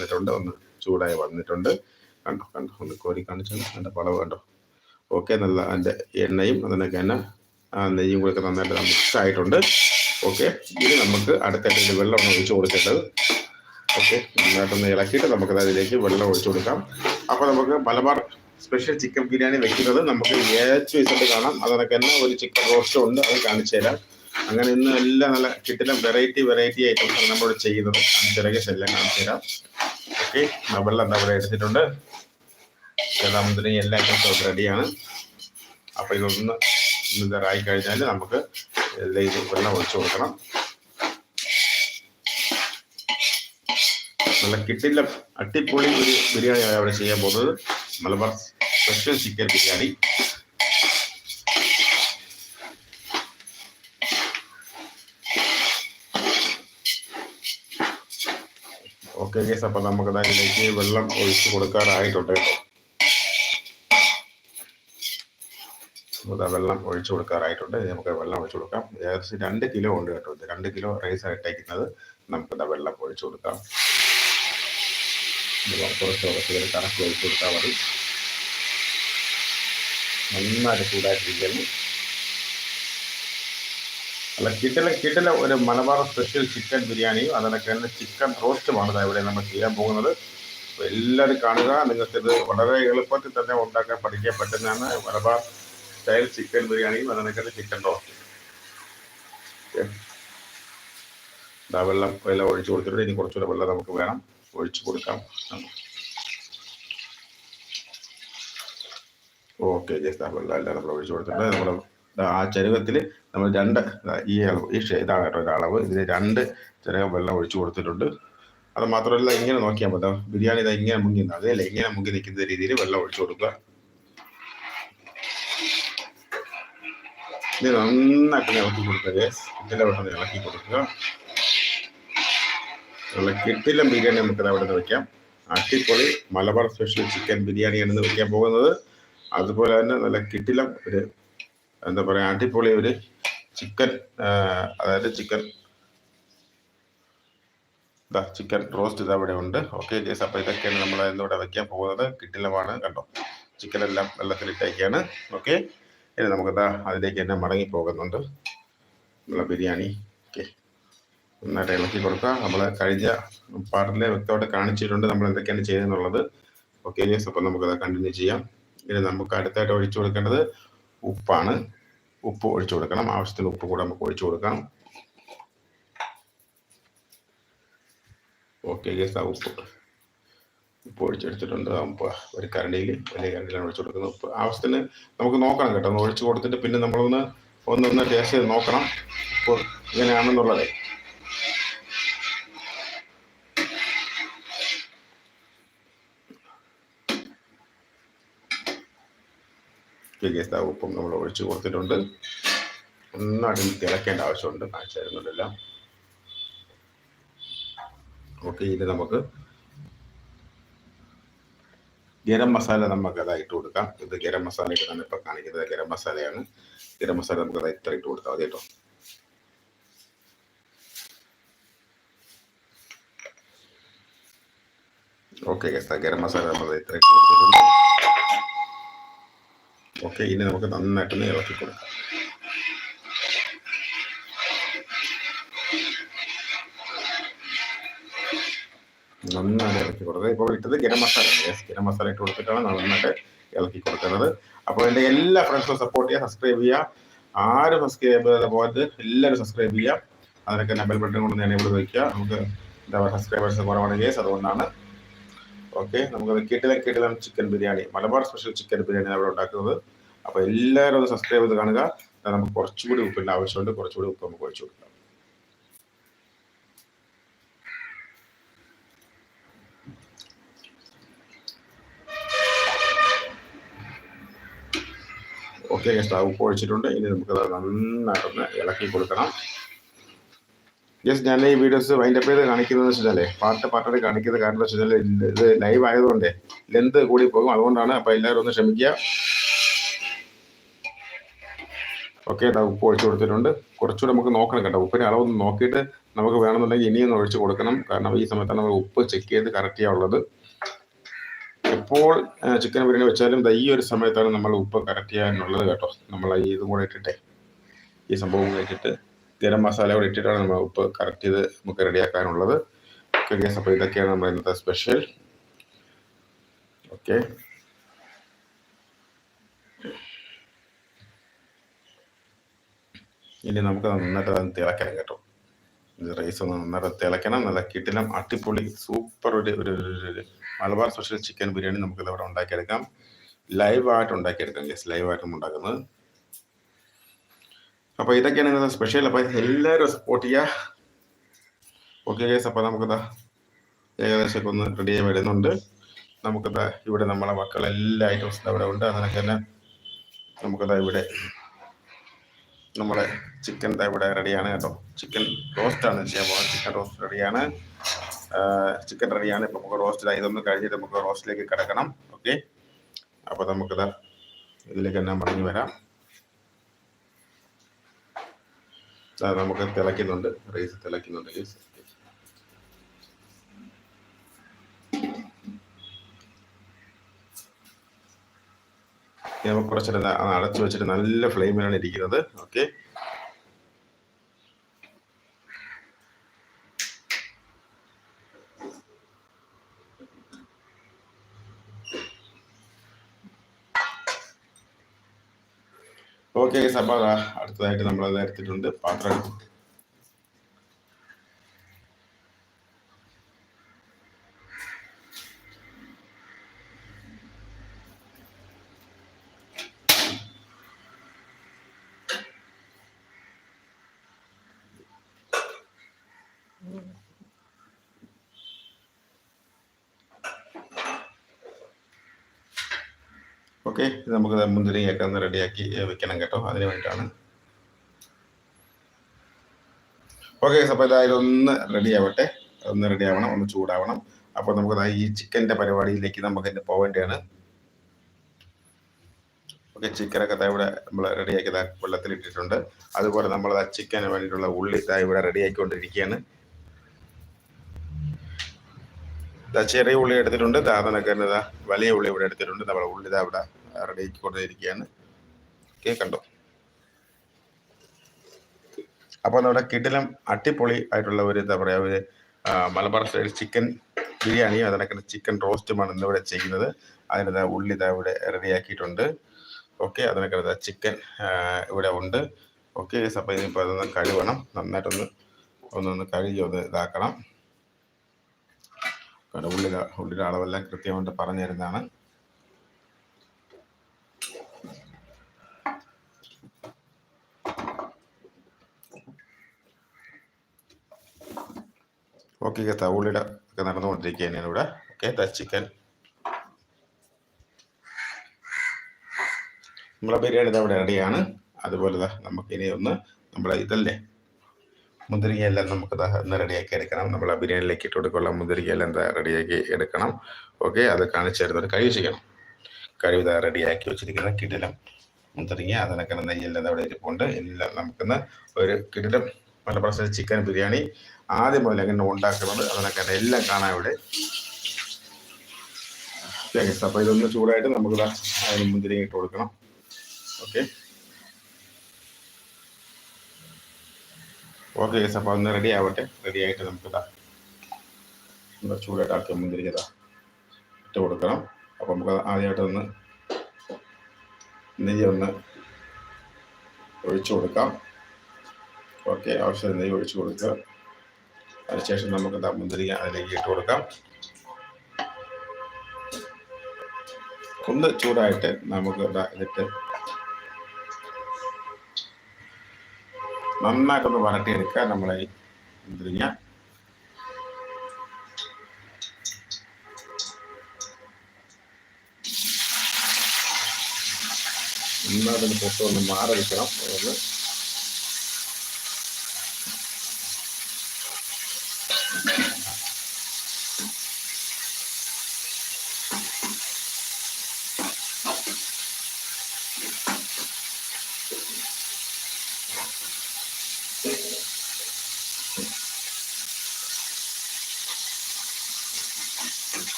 വന്നിട്ടുണ്ട്. ഒന്ന് ചൂടായി വന്നിട്ടുണ്ട്. കണ്ടോ കണ്ടോ ഒന്ന് കോരി കാണിച്ചു അതിന്റെ പളവ് കണ്ടോ. ഓക്കെ നല്ല അതിന്റെ എണ്ണയും അതിനൊക്കെ തന്നെ നെയ്യും കൂടെ നന്നായിട്ട് മിക്സ് ആയിട്ടുണ്ട്. ഓക്കെ ഇനി നമുക്ക് അടുത്തായിട്ട് വെള്ളമാണ് ഒഴിച്ചു കൊടുക്കേണ്ടത്. ഓക്കെ നന്നായിട്ടൊന്ന് ഇളക്കിയിട്ട് നമുക്ക് അതിലേക്ക് വെള്ളം ഒഴിച്ചു കൊടുക്കാം. അപ്പോൾ നമുക്ക് മലബാർ സ്പെഷ്യൽ ചിക്കൻ ബിരിയാണി വെക്കുന്നത് നമുക്ക് ഏറ്റവും ഇഷ്ടപ്പെട്ട് കാണാം. അതിനൊക്കെ തന്നെ ഒരു ചിക്കൻ റോസ്റ്റും ഉണ്ട്. അത് കാണിച്ചു തരാം. അങ്ങനെ ഇന്ന് എല്ലാം നല്ല കിട്ടുന്ന വെറൈറ്റി വെറൈറ്റി ഐറ്റംസ് ആണ് നമ്മൾ ചെയ്യുന്നത്. കാണിച്ചു തരാം എല്ലാം കാണിച്ചു തരാം. ഓക്കെ വെള്ളം എന്താ പറയുക എടുത്തിട്ടുണ്ട്. ഏതാമതിന് എല്ലാ ഐറ്റംസും റെഡിയാണ് അപ്പോൾ ഇതൊന്ന് ഇതായി കഴിഞ്ഞാൽ നമുക്ക് എല്ലാം ഇത് വെള്ളം ഒഴിച്ചു കൊടുക്കണം. നല്ല കിട്ടില്ല അട്ടിപ്പൊളി ഒരു ബിരിയാണിയാണ് അവിടെ ചെയ്യാൻ പോകുന്നത്. Malabar special chicken biryani. Okay case അപ്പം നമുക്ക് അതിലേക്ക് വെള്ളം ഒഴിച്ച് കൊടുക്കാറായിട്ടുണ്ട്. വെള്ളം ഒഴിച്ചു കൊടുക്കാറായിട്ടുണ്ട്. നമുക്ക് വെള്ളം ഒഴിച്ചു കൊടുക്കാം. ഏകദേശം രണ്ട് കിലോ ഉണ്ട് കേട്ടോ ഇത്. രണ്ട് കിലോ റൈസ് ആയിട്ടേക്കുന്നത് നമുക്ക് വെള്ളം ഒഴിച്ചു കൊടുക്കാം. കുറച്ച് കുറച്ച് കണക്ക് ഒഴിച്ചു കൊടുത്താൽ മതി. നന്നായിട്ട് ചൂടായിട്ടിരിക്കുന്നു. അല്ല കിട്ടല കിട്ടല ഒരു മലബാർ സ്പെഷ്യൽ ചിക്കൻ ബിരിയാണിയും അതിനൊക്കെ തന്നെ ചിക്കൻ റോസ്റ്റുമാണ് ഇവിടെ നമ്മൾ ചെയ്യാൻ പോകുന്നത്. എല്ലാവരും കാണുക. നിങ്ങൾക്കിത് വളരെ എളുപ്പത്തിൽ തന്നെ ഉണ്ടാക്കാൻ പഠിക്കാൻ പറ്റുന്നതാണ് മലബാർ സ്റ്റൈൽ ചിക്കൻ ബിരിയാണിയും അതിനൊക്കെ തന്നെ ചിക്കൻ റോസ്റ്റ് ഇതാ വെള്ളം വെള്ളം ഒഴിച്ചു കൊടുത്തിട്ടുണ്ട്. ഇനി കുറച്ചുകൂടെ വെള്ളം നമുക്ക് വേണം. ഒഴിച്ചു കൊടുക്കാം. ഓക്കെ ജസ്റ്റ് ആ വെള്ളം എല്ലാം നമ്മൾ ഒഴിച്ചു കൊടുത്തിട്ടുണ്ട്. നമ്മൾ ആ ചരുവത്തിൽ നമ്മൾ രണ്ട് ഈ അളവ് ഈ ഇതാണ് കേട്ടോ ഒരു ഇതിന് രണ്ട് ചെറിയ വെള്ളം ഒഴിച്ചു കൊടുത്തിട്ടുണ്ട്. അത് മാത്രമല്ല ഇങ്ങനെ നോക്കിയാൽ മതി. ബിരിയാണി ഇതാ ഇങ്ങനെ മുങ്ങി അതേല്ലേ ഇങ്ങനെ മുങ്ങി നിൽക്കുന്ന രീതിയിൽ വെള്ളം ഒഴിച്ചു കൊടുക്കുക. ഇത് നന്നായിട്ട് ഇളക്കി കൊടുക്കുക ഇതിന്റെ വെള്ളം ഇളക്കി കൊടുക്കുക. ഇളക്കിട്ടില്ല കിട്ടില്ല ബിരിയാണി നമുക്ക് അവിടെ നിന്ന് വെക്കാം. അട്ടിപ്പൊളി മലബാർ സ്പെഷ്യൽ ചിക്കൻ ബിരിയാണിയാണ് ഇന്ന് വെക്കാൻ പോകുന്നത്. അതുപോലെ തന്നെ നല്ല കിട്ടിലം ഒരു എന്താ പറയുക അടിപൊളി ഒരു ചിക്കൻ അതായത് ചിക്കൻ. ഇതാ ചിക്കൻ റോസ്റ്റ് ഇത് അവിടെ ഉണ്ട്. ഓക്കെ ജേസ് അപ്പോൾ ഇതൊക്കെയാണ് നമ്മൾ ഇന്നിവിടെ വയ്ക്കാൻ പോകുന്നത്. കിട്ടിലമാണ് കണ്ടോ? ചിക്കൻ എല്ലാം വെള്ളത്തിലിട്ടേക്കാണ് ഓക്കെ ഇനി നമുക്ക് ഇതാ അതിലേക്ക് തന്നെ മടങ്ങി പോകുന്നുണ്ട്. നമ്മളെ ബിരിയാണി. ഓക്കെ നന്നായിട്ട് ഇളക്കി കൊടുക്കുക നമ്മൾ കഴിഞ്ഞ പാട്ടിലെ വ്യക്തമായിട്ട് കാണിച്ചിട്ടുണ്ട് നമ്മൾ എന്തൊക്കെയാണ് ചെയ്യുന്നുള്ളത്. ഓക്കെ ജേസ് അപ്പോൾ നമുക്കത് കണ്ടിന്യൂ ചെയ്യാം. ഇനി നമുക്ക് അടുത്തായിട്ട് ഒഴിച്ചു കൊടുക്കേണ്ടത് ഉപ്പാണ്. ഉപ്പ് ഒഴിച്ചു കൊടുക്കണം. ആവശ്യത്തിന് ഉപ്പ് കൂടെ നമുക്ക് ഒഴിച്ചു കൊടുക്കാം. ഓക്കെ ഗസ് ആ ഉപ്പ്. ഉപ്പ് ഒഴിച്ചെടുത്തിട്ടുണ്ട്. ഉപ്പ് ഒരു കരണ്ടിയിൽ വലിയ കരണ്ടിയിലാണ് ഒഴിച്ചു കൊടുക്കുന്നത്. ഉപ്പ് ആവശ്യത്തിന് നമുക്ക് നോക്കണം കേട്ടോ. ഒന്ന് ഒഴിച്ചു കൊടുത്തിട്ട് പിന്നെ നമ്മളൊന്ന് ഒന്നൊന്ന് ടേസ്റ്റ് ചെയ്ത് നോക്കണം. ഉപ്പ് ഇങ്ങനെയാണെന്നുള്ളത്. ഗസ് ആ ഉപ്പും നമ്മൾ ഒഴിച്ചു കൊടുത്തിട്ടുണ്ട്. ഒന്നായിട്ട് തിളക്കേണ്ട ആവശ്യമുണ്ട്. കാണിച്ചു ഓക്കെ ഇത് നമുക്ക് ഗരം മസാല നമുക്ക് അത് ഇട്ട് കൊടുക്കാം. ഇത് ഗരം മസാല ഇട്ടാണ് ഇപ്പൊ കാണിക്കുന്നത്. ഗരം മസാലയാണ്. ഗരം മസാല നമുക്ക് അത് ഇത്ര ഇട്ട് കൊടുത്താൽ മതി കേട്ടോ. ഓക്കെ ഗരം മസാല നമ്മൾ ഇത്ര ഇട്ട് കൊടുത്തിട്ടുണ്ട്. ഓക്കെ ഇനി നമുക്ക് നന്നായിട്ടൊന്ന് ഇളക്കി കൊടുക്കാം. നന്നായിട്ട് ഇളക്കി കൊടുക്കുക ഇപ്പോൾ ഇട്ടത് ഗരം മസാല. ഗരം മസാല ഇട്ട് കൊടുത്തിട്ടാണ് നന്നായിട്ട് ഇളക്കി കൊടുക്കുന്നത്. അപ്പോൾ എന്റെ എല്ലാ ഫ്രണ്ട്സും സപ്പോർട്ട് ചെയ്യുക സബ്സ്ക്രൈബ് ചെയ്യുക. ആരും സബ്സ്ക്രൈബ് ചെയ്ത പോയത് എല്ലാവരും സബ്സ്ക്രൈബ് ചെയ്യുക. അതിനൊക്കെ നമ്പർ ബട്ടൺ കൊണ്ട് ഞാൻ ഇവിടെ വയ്ക്കുക നമുക്ക് എന്താ പറയുക സബ്സ്ക്രൈബേഴ്സ് കുറവാണ്. കേസ് അതുകൊണ്ടാണ് ഓക്കെ നമുക്ക് കിട്ടില കിട്ടില chicken biryani. Malabar special chicken biryani അവിടെ ഉണ്ടാക്കുന്നത്. അപ്പോൾ എല്ലാവരും ഒന്ന് സബ്സ്ക്രൈബ് ചെയ്ത് കാണുക. നമുക്ക് കുറച്ചുകൂടി ഉപ്പിന്റെ ആവശ്യമുണ്ട്. കുറച്ചുകൂടി ഉപ്പ് നമുക്ക് ഒഴിച്ചു കൊടുക്കാം. ഓക്കെ ഉപ്പ് ഒഴിച്ചിട്ടുണ്ട്. ഇനി നമുക്കത് നന്നായിട്ടൊന്ന് ഇളക്കി കൊടുക്കണം. ജസ്റ്റ് ഞാൻ ഈ വീഡിയോസ് വൈൻഡപ്പ് ചെയ്ത് കാണിക്കുന്നത് വെച്ചാലേ പാട്ട് പാട്ടായിട്ട് കാണിക്കുന്നത് കാരണം എന്താ വെച്ചാൽ ഇത് ലൈവ് ആയതുകൊണ്ട് ലെന്ത് കൂടി പോകും അതുകൊണ്ടാണ് അപ്പോൾ എല്ലാവരും ഒന്ന് ക്ഷമിക്കുക. ഓക്കെ ഉപ്പ് ഒഴിച്ചു കൊടുത്തിട്ടുണ്ട്. കുറച്ചുകൂടെ നമുക്ക് നോക്കണം കേട്ടോ. ഉപ്പിന്റെ അളവൊന്ന് നോക്കിയിട്ട് നമുക്ക് വേണമെന്നുണ്ടെങ്കിൽ ഇനിയൊന്ന് ഒഴിച്ചു കൊടുക്കണം. കാരണം ഈ സമയത്താണ് നമ്മൾ ഉപ്പ് ചെക്ക് ചെയ്ത് കറക്റ്റ് ചെയ്യാനുള്ളത് എപ്പോൾ ചിക്കൻ ബിരിയാണി വെച്ചാലും ഈ ഒരു സമയത്താണ് നമ്മൾ ഉപ്പ് കറക്റ്റ് ചെയ്യാനുള്ളത് കേട്ടോ. നമ്മൾ ഇതും കൂടെ ഇട്ടിട്ടെ. ഈ സംഭവം ഇട്ടിട്ട്. ഗരം മസാല കൂടി ഇട്ടിട്ടാണ് നമ്മൾ ഉപ്പ് കറക്റ്റ് ചെയ്ത് നമുക്ക് റെഡിയാക്കാനുള്ളത് ഗ്യാസ് അപ്പോൾ ഇതൊക്കെയാണ് നമ്മുടെ ഇന്നത്തെ സ്പെഷ്യൽ ഓക്കെ ഇനി നമുക്ക് നന്നായിട്ട് അത് തിളക്കണം കേട്ടോ. റൈസ് ഒന്ന് നന്നായിട്ട് തിളക്കണം നല്ല കിട്ടിലും അടിപൊളി സൂപ്പർ ഒരു ഒരു മലബാർ സ്പെഷ്യൽ ചിക്കൻ ബിരിയാണി നമുക്ക് ഇവിടെ ഉണ്ടാക്കിയെടുക്കാം ലൈവായിട്ട് ഉണ്ടാക്കിയെടുക്കാം യെസ് ലൈവായിട്ടും ഉണ്ടാക്കുന്നത്. അപ്പോൾ ഇതൊക്കെയാണ് ഇന്നത്തെ സ്പെഷ്യൽ അപ്പോൾ എല്ലാവരും സപ്പോർട്ട് ചെയ്യുക ഓക്കെ ഗേസ് അപ്പോൾ നമുക്കിതാ ഏകദേശം ഒന്ന് റെഡി ചെയ്യാൻ വരുന്നുണ്ട്. നമുക്കിതാ ഇവിടെ നമ്മളെ മക്കൾ എല്ലാ ഐറ്റംസും അവിടെ ഉണ്ട്. അങ്ങനെ തന്നെ നമുക്കിതാ ഇവിടെ നമ്മുടെ ചിക്കൻ ഇവിടെ റെഡിയാണ് കേട്ടോ. ചിക്കൻ റോസ്റ്റ് ആണ് ചെയ്യാൻ പോകുന്നത്. ചിക്കൻ റോസ്റ്റ് റെഡിയാണ് ചിക്കൻ റെഡിയാണ് ഇപ്പൊ നമുക്ക് റോസ്റ്റ് ഇതൊന്ന് കഴിഞ്ഞിട്ട് നമുക്ക് റോസ്റ്റിലേക്ക് കിടക്കണം. ഓക്കെ അപ്പൊ നമുക്കിത് ഇതിലേക്ക് തന്നെ മടങ്ങി വരാം ദാ നമുക്ക് തിളയ്ക്കുന്നുണ്ട്. റൈസ് തിളയ്ക്കുന്നുണ്ട്. ഇനി നമുക്ക് കുറച്ചിട്ട് അടച്ചു വെച്ചിട്ട് നല്ല ഫ്ലെയിമിലാണ് ഇരിക്കുന്നത്. ഓക്കെ ഓക്കെ അപ്പോൾ അടുത്തതായിട്ട് നമ്മൾ എടുത്തിട്ടുണ്ട്. പാത്രം ഓക്കെ നമുക്ക് മുന്തിരിയൊക്കെ ഒന്ന് റെഡിയാക്കി വെക്കണം കേട്ടോ. അതിന് വേണ്ടിയിട്ടാണ്. ഓക്കെ അപ്പോൾ ഇതായാലും ഒന്ന് റെഡി ആവട്ടെ ഒന്ന് റെഡി ആവണം ഒന്ന് ചൂടാവണം. അപ്പോൾ നമുക്ക് ഈ ചിക്കന്റെ പരിപാടിയിലേക്ക് നമുക്ക് ഇന്ന് പോവേണ്ടതാണ്. ഓക്കെ ചിക്കനൊക്കെ ഇവിടെ നമ്മൾ റെഡിയാക്കി വെള്ളത്തിൽ ഇട്ടിട്ടുണ്ട് അതുപോലെ നമ്മൾ ആ ചിക്കന് വേണ്ടിയിട്ടുള്ള ഉള്ളി ഇവിടെ റെഡിയാക്കിക്കൊണ്ടിരിക്കുകയാണ്. ചെറിയ ഉള്ളി എടുത്തിട്ടുണ്ട്. ദാ അതിനൊക്കെ ദാ വലിയ ഉള്ളി ഇവിടെ എടുത്തിട്ടുണ്ട്. നമ്മുടെ ഉള്ളി ദാ ഇവിടെ റെഡിയാക്കിക്കൊണ്ടിരിക്കുകയാണ് ഓക്കെ കണ്ടോ അപ്പോൾ നമ്മുടെ കിടിലം അട്ടിപ്പൊളി ആയിട്ടുള്ള ഒരു എന്താ പറയുക ഒരു മലബാർ സ്റ്റൈൽ ചിക്കൻ ബിരിയാണിയും അതിനൊക്കെ ചിക്കൻ റോസ്റ്റുമാണ് ഇന്നിവിടെ ചെയ്യുന്നത്. അതിനെന്താ ഉള്ളി ഇതാ ഇവിടെ റെഡിയാക്കിയിട്ടുണ്ട് ഓക്കെ അതിനൊക്കെ ചിക്കൻ ഇവിടെ ഉണ്ട്. ഓക്കെ അപ്പോൾ ഇനിയിപ്പോൾ അതൊന്ന് കഴുകണം. നന്നായിട്ടൊന്ന് ഒന്നൊന്ന് കഴുകി ഒന്ന് ഇതാക്കണം. ഉള്ളിയുടെ ഉള്ളിയുടെ അളവെല്ലാം കൃത്യമായിട്ട് പറഞ്ഞു തരുന്നതാണ് ഓക്കെ കേട്ടോ ഉള്ളിയുടെ ഒക്കെ നടന്നുകൊണ്ടിരിക്കുകയാണ് ഇവിടെ ഓക്കെ ദ ചിക്കൻ നമ്മളെ ബിരിയാണി ഇതവിടെ റെഡിയാണ് അതുപോലെ ദാ നമുക്കിനി ഒന്ന് നമ്മളെ ഇതല്ലേ മുന്തിരിങ്ങയെല്ലാം നമുക്ക് ഒന്ന് റെഡിയാക്കി എടുക്കണം. നമ്മളെ ബിരിയാണിയിലേക്ക് ഇട്ട് കൊടുക്കുള്ള മുന്തിരിങ്ങയെല്ലാം എന്താ റെഡിയാക്കി എടുക്കണം. ഓക്കെ അത് കാണിച്ചു തരുന്നത് കഴുകി ചെയ്യണം കഴുകി ഇതാ റെഡിയാക്കി വെച്ചിരിക്കുന്ന കിടിലം മുന്തിരിങ്ങ. അതിനൊക്കെ നെയ്യെല്ലാം അവിടെ ഇരിപ്പുണ്ട്. എല്ലാം നമുക്കിന്ന് ഒരു കിടിലം പ്രശ്നം ചിക്കൻ ബിരിയാണി. ആദ്യം മുതൽ എങ്ങനെ ഉണ്ടാക്കുന്നത് അതിനൊക്കെ എല്ലാം കാണാം ഇവിടെ. അപ്പോൾ ഇതൊന്ന് ചൂടായിട്ട് നമുക്ക് അതിന് മുന്തിരി ഇട്ട് കൊടുക്കണം. ഓക്കെ. ഓക്കെ ഗൈസ് അപ്പോൾ ഒന്ന് റെഡി ആവട്ടെ. റെഡി ആയിട്ട് നമുക്ക് ചൂടായിട്ട് ആക്കിയ മുന്തിരിക്ക ഇതാ ഇട്ട് കൊടുക്കണം. അപ്പോൾ നമുക്ക് ആദ്യമായിട്ട് ഒന്ന് നെയ്യ് ഒന്ന് ഒഴിച്ചു കൊടുക്കാം. ഓക്കെ ആവശ്യം നെയ്യ് ഒഴിച്ചു കൊടുക്കുക. അതിനുശേഷം നമുക്ക് ഇതാ അതിലേക്ക് ഇട്ട് കൊടുക്കാം. ഒന്ന് ചൂടായിട്ട് നമുക്ക് ഇതാ ഇതിട്ട് നന്നായിട്ടൊന്ന് വരട്ടിയെടുക്കുക നമ്മളെ മുന്തിരിങ്ങ. നന്നായിട്ടൊന്ന് പൊട്ടൊന്ന് മാറി വെക്കണം ഒന്ന്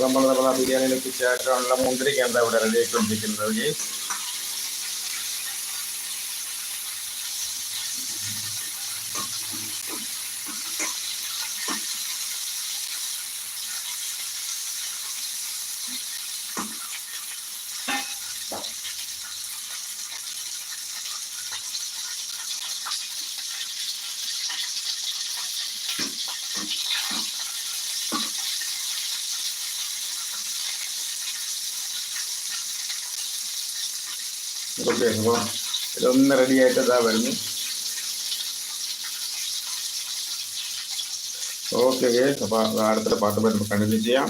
നമ്മൾ നമ്മളെ ബിരിയാണിയിലേക്ക് ചേർക്കാനുള്ള മുന്തിരിക്ക എന്താ ഇവിടെ റെഡിയായിക്കൊണ്ടിരിക്കുന്നത് ഓക്കെ അപ്പോൾ ഇതൊന്ന് റെഡി ആയിട്ട് ഇതാ വരുന്നു. ഓക്കെ അപ്പോൾ അടുത്ത പാട്ട് നമുക്ക് കണ്ടിന്യൂ ചെയ്യാം.